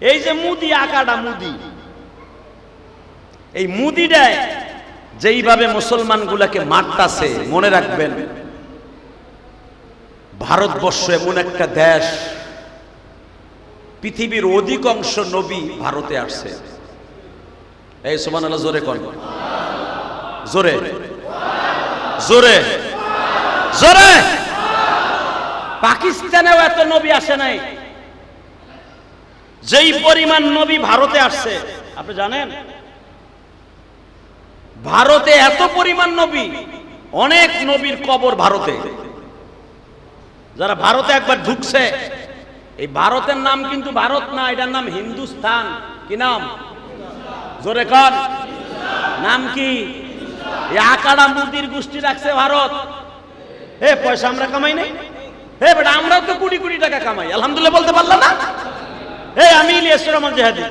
এই যে মুদি, আকাটা মুদি। এই মুদিটায় যেইভাবে মুসলমানগুলাকে মারতাছে, মনে রাখবেন, ভারতবর্ষ এমন একটা দেশ, পৃথিবীর অধিকাংশ নবী ভারতে আসছে। এই সোমান আল্লাহ জোরে কন। জোরে। জোরে। জোরে। পাকিস্তানেও এত নবী আসে নাই। যেই পরিমাণ নবী ভারতে আসছে, আপনি জানেন? ভারতে এত পরিমাণ নবী, অনেক নবীর কবর ভারতে। যারা ভারতে একবার ঢুকছে, এই ভারতের নাম কিন্তু ভারত না, এটার নাম হিন্দুস্তান। কি নাম? জোরে কর নাম কি? আকাড়া মুদির গোষ্ঠী রাখছে ভারত। হে, পয়সা আমরা কামাই নাই? হে, বেটা, আমরাও তো কোটি কোটি টাকা কামাই, আলহামদুলিল্লাহ বলতে পারলাম না? এই আমি ইলিয়াস রহমান জেহাদি।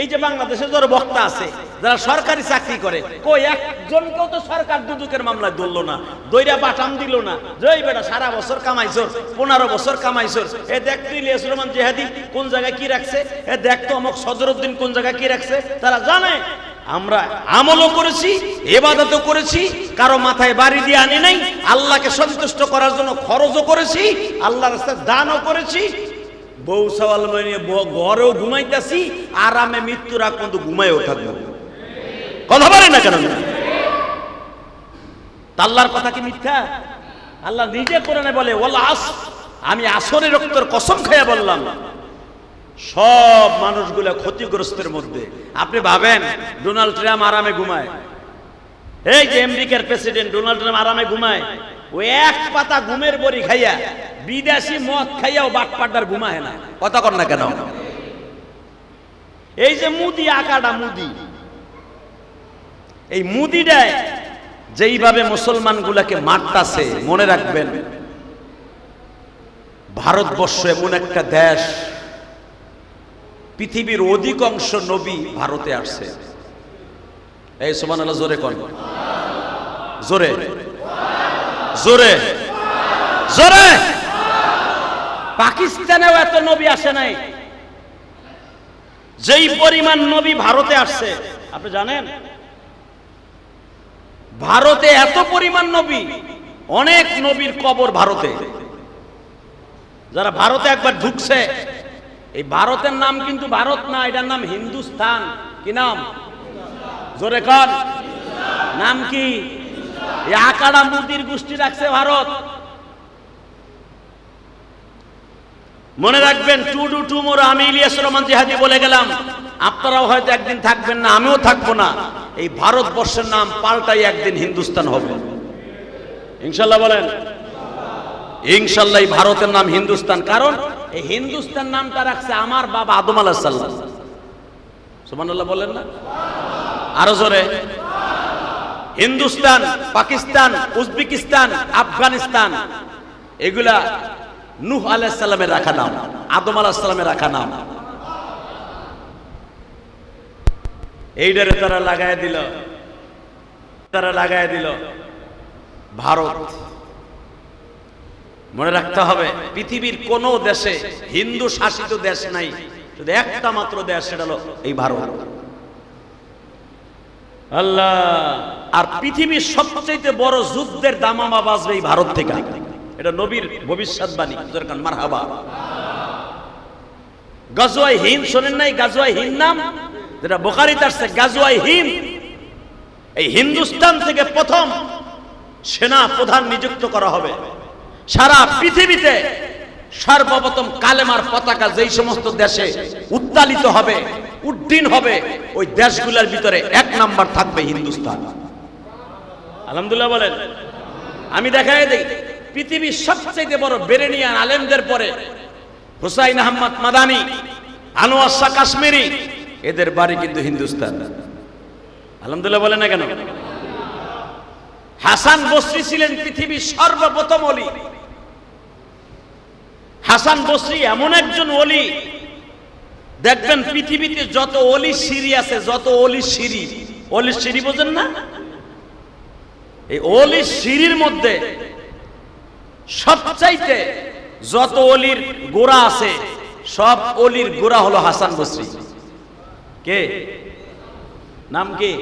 এই যে বাংলাদেশে যারা বক্তা আছে, যারা সরকারি চাকরি করে, কই একজনকেও তো সরকার দুদুকের মামলায় ধরলো না, দইরা বাটাম দিল না জয় বেটা সারা বছর কামাইছর, পনেরো বছর কামাইছর, এ দেখ তুই ইলিয়াস রহমান জেহাদি কোন জায়গায় কি রাখছে, এ দেখ তো অমুক সদরুদ্দিন কোন জায়গায় কি রাখছে, তারা জানে। আমরা আমলও করেছি, এবাদতও করেছি, কারও মাথায় বাড়ি দিয়ে আনি নাই, আল্লাহকে সন্তুষ্ট করার জন্য খরচও করেছি আল্লাহ রাস্তায় দানও করেছি বউ সওয়াল নিয়ে ঘরেও ঘুমাইতেছি, আরামে মৃত্যুর আগ পর্যন্ত ঘুমাইও থাকব। কথা বলে না কেন? তা আল্লাহর কথা কি মিথ্যা? আল্লাহ নিজে কোরআনে বলে ওলা আস আমি আসরের রক্তর কসম খাইয়া বললাম, সব মানুষগুলো ক্ষতিগ্রস্তের মধ্যে। আপনি ভাবেন, ডোনাল্ড ট্রাম্প আরামে ঘুমায়? এই যে আমেরিকার প্রেসিডেন্ট ডোনাল্ড ট্রাম্প আরামে ঘুমায়? ওই এক পাতা ঘুমের বড়ি খাইয়া বিদেশি মদ খাইয়াও বাটপাটার ঘুমায় না। কথা কর না কেন? এই যে মুদি আকাটা মুদি এই মুদিটায় যেইভাবে মুসলমান মুসলমানগুলাকে মারতাছে মনে রাখবেন ভারতবর্ষ এমন একটা দেশ পৃথিবীর অধিকাংশ নবী ভারতে আসছে। এই সোমান আল্লাহ জোরে কন। জোরে। জোরে। জোরে। পাকিস্তানেও এত নবী আসে নাই। যেই পরিমাণ নবী ভারতে আসছে, আপনি জানেন? ভারতে এত পরিমাণ নবী, অনেক নবীর কবর ভারতে। যারা ভারতে একবার ঢুকছে, এই ভারতের নাম কিন্তু ভারত না, এটার নাম হিন্দুস্তান। কি নাম? জোরে কর নাম কি? এই আকাড়া মুদির গোষ্ঠী রাখছে ভারত। মনে রাখবেন, টু ডু টু মোর আমি ইলিয়াস রহমান জিহাদি বলে গেলাম। আপনারাও হয়তো একদিন থাকবেন না, আমিও থাকব না। এই ভারতবর্ষের নাম পাল্টাই একদিন হিন্দুস্তান হবে। ইনশাল্লাহ বলেন। ইনশাল্লাহ ভারতের নাম হিন্দুস্তান, কারণ এই হিন্দুস্তান নামটা রাখছে আমার বাবা আদম আলাহ সাল্লাম সুবহানাল্লাহ বলেন না? আরও জোরে। হিন্দুস্তান, পাকিস্তান, উজবেকিস্তান, আফগানিস্তান, এগুলা নূহ আলাইহিস রাখা নাম, আদম আলাইহিস রাখা নাম। এইটারে তারা লাগায় দিল, তারা লাগায় দিল। ভারত, মনে রাখতে হবে, পৃথিবীর কোন দেশে হিন্দু শাসিত দেশ নাই, শুধু একটা মাত্র দেশ, সেটা হলো এই ভারত। আল্লাহ, আর পৃথিবীর সবচেয়ে বড় যুদ্ধের দামামা বাজবে এই ভারত থেকে। এটা নবীর ভবিষ্যৎবাণী দরকার মারহাবা। গাজওয়াই হিন্দ, শোনেন নাই? গাজুয়াই হিন্দ নাম? যেটা বোকারিতে আসছে, গাজওয়াই হিন্দ। এই হিন্দুস্তান থেকে প্রথম সেনা প্রধান নিযুক্ত করা হবে। সারা পৃথিবীতে সর্বপ্রথম কালেমার পতাকা যেই সমস্ত দেশে উত্তালিত হবে, উড্ডীন হবে, ওই দেশগুলোর ভিতরে এক নাম্বার থাকবে হিন্দুস্তান। আলহামদুলিল্লাহ বলেন। আমি দেখাই দিই। পৃথিবীর সবচেয়ে বড় বেরেনিয়ান আলেমদের পরে হুসাইন আহমদ মাদানি, আনোয়ার কাশ্মীরি, এদের বাড়ি কিন্তু হিন্দুস্তান। আলহামদুলিল্লাহ বলেন না কেন? হাসান বসরি ছিলেন পৃথিবীর সর্বপ্রথম অলি হাসান বসরি এমন একজন অলি দেখবেন পৃথিবীতে যত অলি সিঁড়ি আছে, যত অলি সিঁড়ি অলি সিঁড়ি বোঝেন না? এই অলি সিঁড়ির মধ্যে সবচাইতে যত অলির গোড়া আছে, সব অলির গোড়া হলো হাসান বসরি। কে? নাম কি?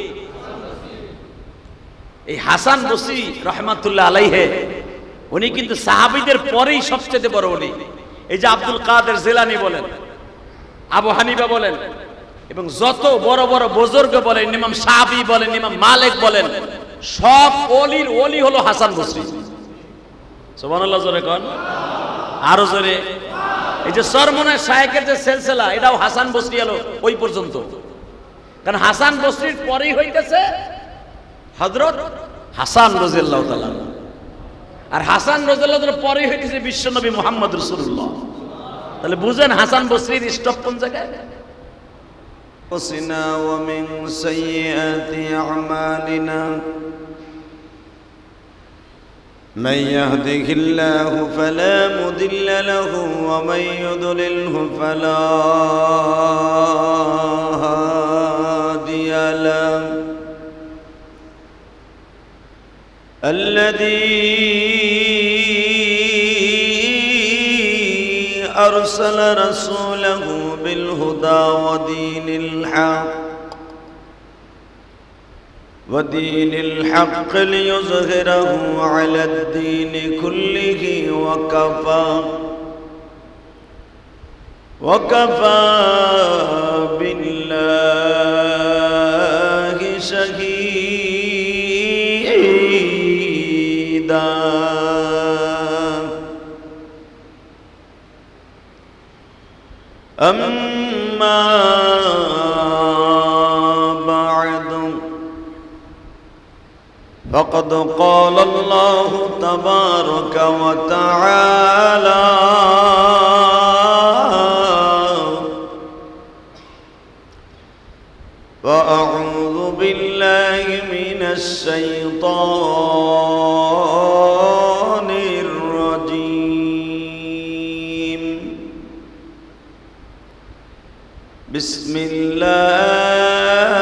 এই হাসান বসরি রহমাতুল্লাহ আলাইহে, উনি কিন্তু সাহাবিদের পরেই সবচেয়ে বড় উনি এই যে আব্দুল কাদের জেলানি বলেন, আবু হানিবা বলেন, এবং যত বড় বড় বুজুর্গ বলেন, ইমাম সাহাবি বলেন, ইমাম মালিক বলেন, সব অলির অলি হলো হাসান বসরি। সুবহানাল্লাহ জোরে কোন আরো জোরে এই যে সরমনের শায়েকের যে সেলসেলা এটাও হাসান বসরি এলো ওই পর্যন্ত কারণ হাসান বসরির পরেই হইতেছে হযরত হাসান রাদিয়াল্লাহু তাআলা আর হাসান রাদিয়াল্লাহু পরেই হইতেছে বিশ্বনবী মুহাম্মদ রাসূলুল্লাহ তাহলে বুঝেন হাসান বসরির স্টপ কোন জায়গায় أنفسنا ومن سيئات أعمالنا من يهده الله فلا مضل له ومن يضلله فلا هادي له. الذي أرسل رسوله بالهدى ودين الحق ودين الحق ليظهره على الدين كله وكفى. وكفى بالله فقد قال الله تبارك وتعالى وأعوذ بالله من الشيطان الرجيم. بسم الله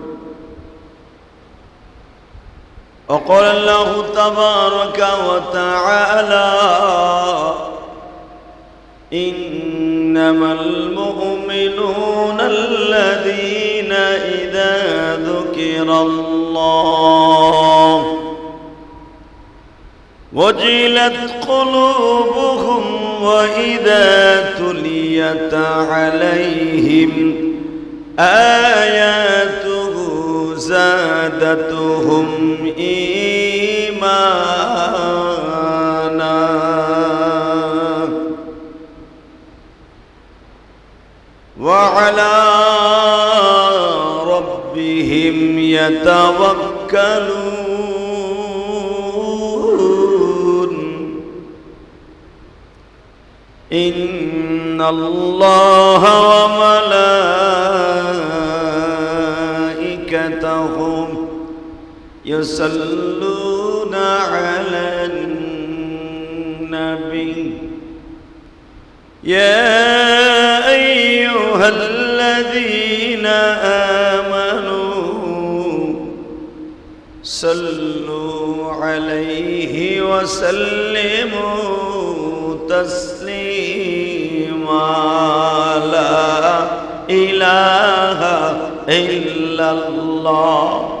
وقال الله تبارك وتعالى إنما المؤمنون الذين إذا ذكر الله وجلت قلوبهم وإذا تليت عليهم آياته زادتهم إيمانا. وعلى ربهم يتوكلون. إن الله وملائكته يصلون على النبي. يا أيها الذين آمنوا صلوا عليه وسلموا تسليما. لا إله إلا الله.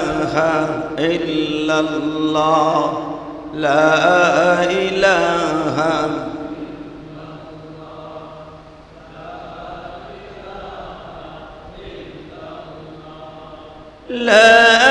إلا الله. لا إله. لا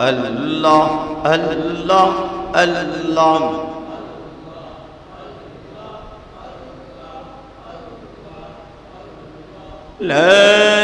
الله الله الله. لا